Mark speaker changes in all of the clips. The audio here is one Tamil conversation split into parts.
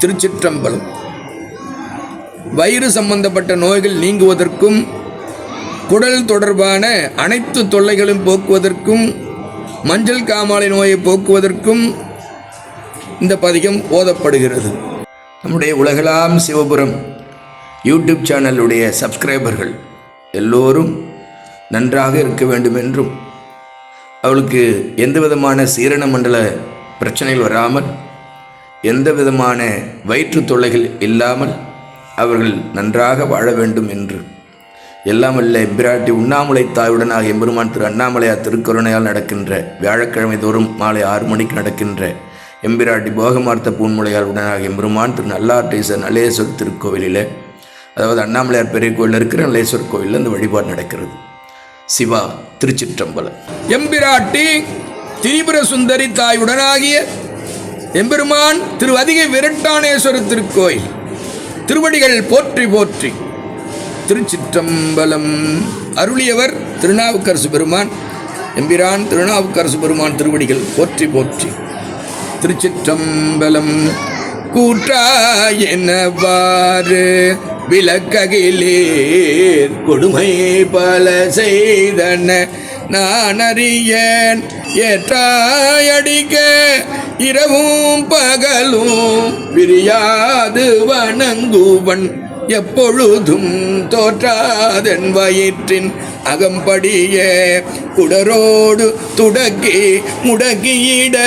Speaker 1: திருச்சிற்றம்பலம். வயிறு சம்பந்தப்பட்ட நோய்கள் நீங்குவதற்கும் குடல் தொடர்பான அனைத்து தொல்லைகளும் போக்குவதற்கும் மஞ்சள் காமாலை நோயை போக்குவதற்கும் இந்த பதிகம் ஓதப்படுகிறது. நம்முடைய உலகளாம் சிவபுரம் யூடியூப் சேனலுடைய சப்ஸ்கிரைபர்கள் எல்லோரும் நன்றாக இருக்க வேண்டும் என்றும் அவளுக்கு எந்த விதமான சீரண மண்டல பிரச்சனைகள் வராமல் எந்த விதமான வயிற்று தொல்லைகள் இல்லாமல் அவர்கள் நன்றாக வாழ வேண்டும் என்று. எல்லாம் அல்ல எம்பிராட்டி உண்ணாமலை தாயுடனாக எம்பெருமான் திரு அண்ணாமலையார் திருக்கருணையால் நடக்கின்ற வியாழக்கிழமை தோறும் மாலை ஆறு மணிக்கு நடக்கின்ற எம்பிராட்டி போகமார்த்த பூன்முலையால் உடனாக எம்பெருமான் திரு நல்லார்டேசர் நல்லேஸ்வர் திருக்கோவிலில் அதாவது அண்ணாமலையார் பெரிய கோயில் இருக்கிற நல்லேஸ்வர் கோயிலில் அந்த வழிபாடு நடக்கிறது. சிவா திருச்சிற்றம்பலம். எம்பிராட்டி திரிபுர சுந்தரி தாயுடனாகிய எம்பெருமான் திரு அதிகை விரட்டானேஸ்வரர் திருக்கோயில் திருவடிகள் போற்றி போற்றி. திருச்சிற்றம்பலம். அருளியவர் திருநாவுக்கரசு பெருமான். எம்பிரான் திருநாவுக்கரசு பெருமான் திருவடிகள் போற்றி போற்றி. திருச்சிற்றம்பலம். கூற்றாயினவாறு விளக்ககிலேர் கொடுமை பல செய்தன. நான் அறியேன் ஏற்றாயடிக்க இரவும் பகலும் பிரியாது வணங்குவன். எப்பொழுதும் தோற்றாதன் வயிற்றின் அகம்படிய குடரோடு துடக்கி முடக்கியிட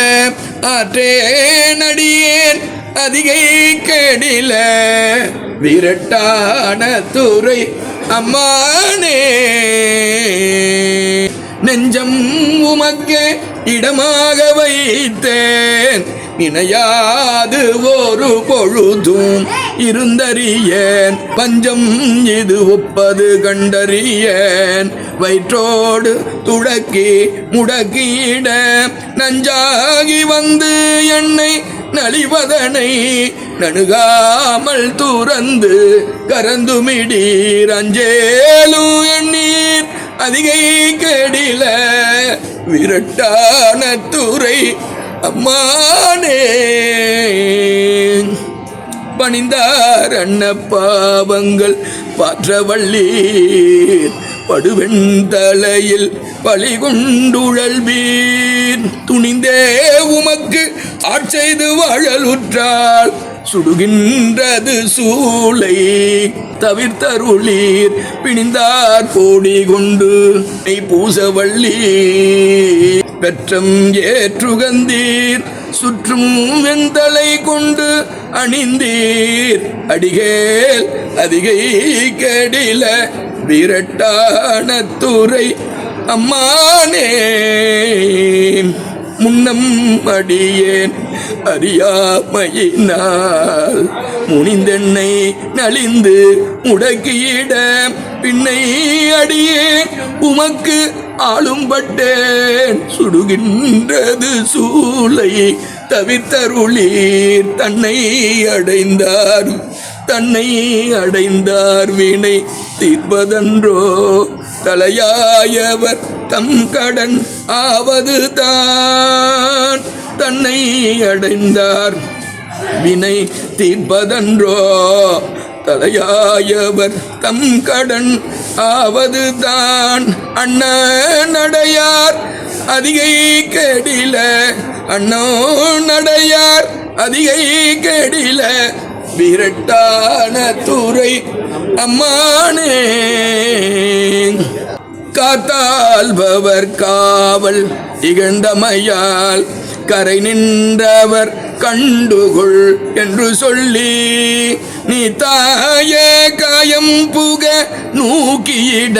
Speaker 1: ஆற்றேனடியேன் அதிகை கெடில. விரட்டான துறை அம்மானே நெஞ்சம் உமக்கே இடமாக வைத்தேன். நினையாது ஒரு பொழுதும் இருந்தறியேன். பஞ்சம் இது ஒப்பது கண்டறியேன். வயிற்றோடு துடக்கி முடக்கிட நஞ்சாகி வந்து என்னை நலிவதனை நணுகாமல் துறந்து கரந்துமிடீர். அஞ்சேலும் எண்ணீர் அதிகை கெடில விரட்டான துறை அம்மானே. பணிந்தார் அன்ன பாவங்கள் பாற்றவள்ளீர். படுவெண் பழி கொண்டுழல்வீர். துணிந்தே உமக்கு ஆட்செய்து வாழலுற்றாள் சுடுகின்றது சூளை. தவிர்த்தருளீர் பிணிந்தார் போடி கொண்டு. பூசவள்ளி பெற்றம் ஏற்றுகந்தீர். சுற்றும் வெந்தலை கொண்டு அணிந்தீர். அடிகேல் அதிகை கடில விரட்டான துறை அம்மானே முன்னம் அடியேன் அறியாமையினால். முனிந்தெண்ணை நலிந்து முடக்கியிட பின்னை அடியேன் உமக்கு ஆளும்பட்டேன். சுடுகின்றது சூளை தவித்தருளீர் தன்னை அடைந்தார் தன்னை அடைந்தார் வீணை தீர்ப்பதன்றோ தலையாயவர் தம் கடன் ஆவது தான் தன்னை அடைந்தார் வினை தீர்ப்பதன்றோ. தலையாயவர் தம் கடன் ஆவது தான் அண்ணனடையார் அதிகை கேடில. அண்ணோ நடையார் அதிகை கெடில. விரட்டான துறை அம்மானே. காத்தால்பவர் காவல் இகண்டமையால் கரை நின்றவர் கண்டுகொள் என்று சொல்லி நீ தாய காயம் புக நூக்கியிட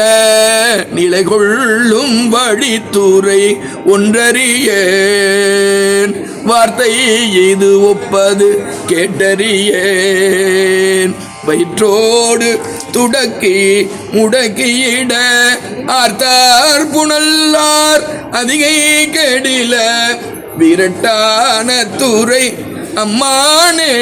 Speaker 1: நிலை கொள்ளும் வழித்துறை ஒன்றறியேன். வார்த்தை இது ஒப்பது கேட்டறியேன். வயிற்றோடு துடக்கி முடக்கியிட ஆர்த்தார் புனல்லார் அதிகை கெடில விரட்டான துறை அம்மானே.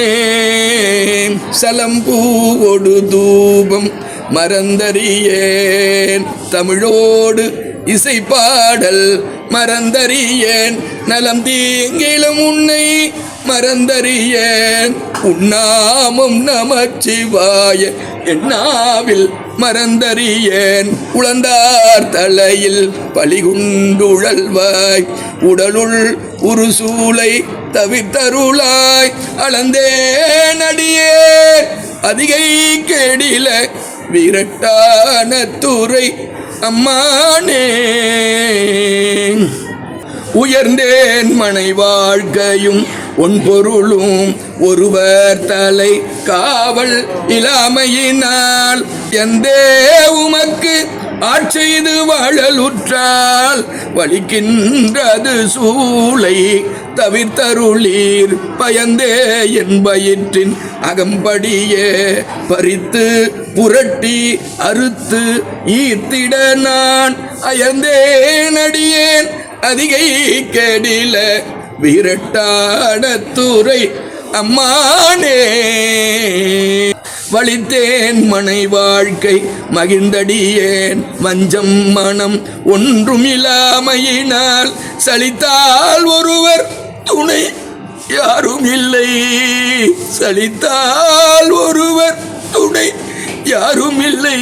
Speaker 1: சலம்பூவோடு தூபம் மறந்தறியேன். தமிழோடு இசைப்பாடல் பாடல் மறந்தறியேன். நலம் தீங்கிலும் உன்னை மறந்தறியேன். உன்னாமம் நமச்சிவாய. என்னாவில் மறந்தறியேன். உழந்தார் தலையில் பலிகுண்டுழல்வாய் உடலுள் உருசூலை தவித்தருளாய் அளந்தேன் அடியே. அதிகை கேடில விரட்டான துறை அம்மானே உயர்ந்தேன் மனை வாழ்க்கையும் உன் பொருளும் ஒருவர் தலை காவல் இல்லாமையினால் எந்தே உமக்கு ஆட்செய்து வாழலுற்றால் வலிக்கின்றது சூளை தவிர்த்தருளீர் பயந்தே என் பயிற்றின் அகம்படியே. பறித்து புரட்டி அறுத்து ஈர்த்திட நான் அயர்ந்தேன் அடியேன். அதிகை கேடில விரட்டாடத்துறை அம்மானே. வலித்தேன் மனை வாழ்க்கை மகிழ்ந்தடியேன். வஞ்சம் மனம் ஒன்றும் இல்லாமையினால் சலித்தால் ஒருவர் துணை யாரும் இல்லை. சலித்தால் ஒருவர் துணை யாரும் இல்லை.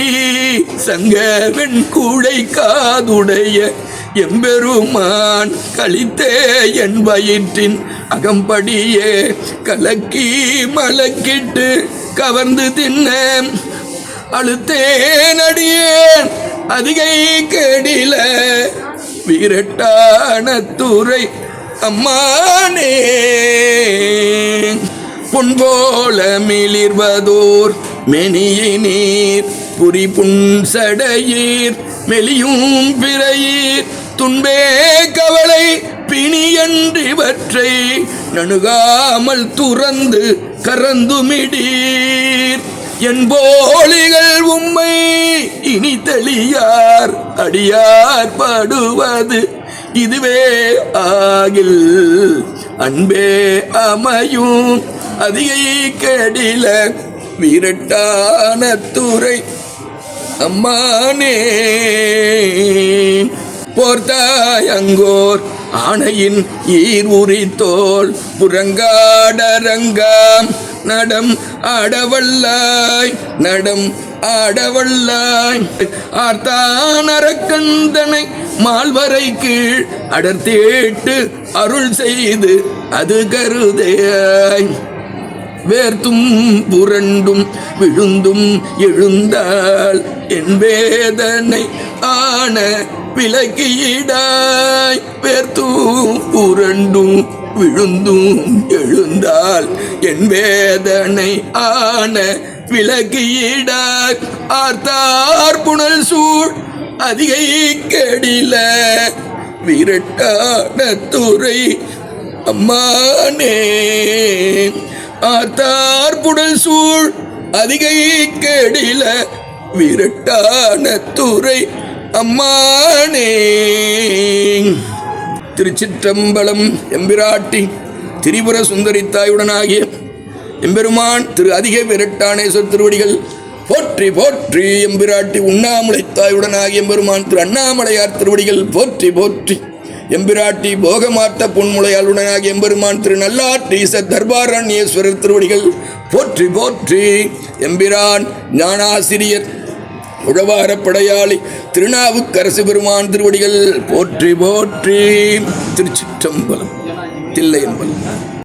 Speaker 1: சங்க வெண்கூடை காதுடைய எம்பெருமான் கழித்தே என் வயிற்றின் அகம்படியே கலக்கி மலக்கிட்டு கவர்ந்து தின்ன அழுத்தேன் அடியேன் அதிகை கெடில வீரட்டான துறை அம்மானே. பொன்போல மிளிர்வதோர் மெனியினீர் புரி புன்சடையீர் மெலியும் பிறையீர் துன்பே கவலை பிணியன்றிவற்றை நணுகாமல் துறந்து கறந்துமிடீர். என் போலிகள் உம்மை இனி தெளியார் அடியார் படுவது இதுவே ஆகில். அன்பே அமையும் அதிகை கடில விரட்டான துறை அம்மானே. போர்த்தாயங்கோர் ஆணையின் ஈர் உரித்தோல் புறங்காடரங்காம். நடம் ஆடவல்லாய் நடம் ஆடவல்லாய். ஆர்த்தான் அரக்கந்தனை மால்வரை கீழ் அடர்த்தேட்டு அருள் செய்து அது கருதையாய். வேர்த்தும் புரண்டும் விழுந்தும் எழுந்தால் என் வேதனை ஆன விலக்கியிடாய் பேர்த்தும் புரண்டும் விழுந்தும் எழுந்தால் என் வேதனை ஆன விலக்கியிடாய் ஆர்த்தார் புனல் சூழ் அதிகை கெடில விரட்டான துறை அம்மானே. ஆர்த்தார் புடல் சூழ் அதிகை கெடில விரட்டான துறை அம்மானே. திருச்சிற்றம்பலம் எம்பிராட்டி திரிபுர சுந்தரி தாயுடனாகிய எம்பெருமான் திரு அதிக விரட்டானேஸ்வர் திருவடிகள் போற்றி போற்றி எம்பிராட்டி உண்ணாமலை தாயுடனாகிய எம்பெருமான் திரு அண்ணாமலையார் திருவடிகள் போற்றி போற்றி எம்பிராட்டி போகமாத்த பொன்முளையாளுடனாகிய எம்பெருமான் திரு நல்லாற்றீச தர்பாரண்யேஸ்வரர் திருவடிகள் போற்றி போற்றி எம்பிரான் ஞானாசிரியர் உழவார படையாளி திருநாவுக்கரசு பெருமான் திருவடிகள் போற்றி போற்றி திருச்சிற்றம்பலம் தில்லையம்பலம்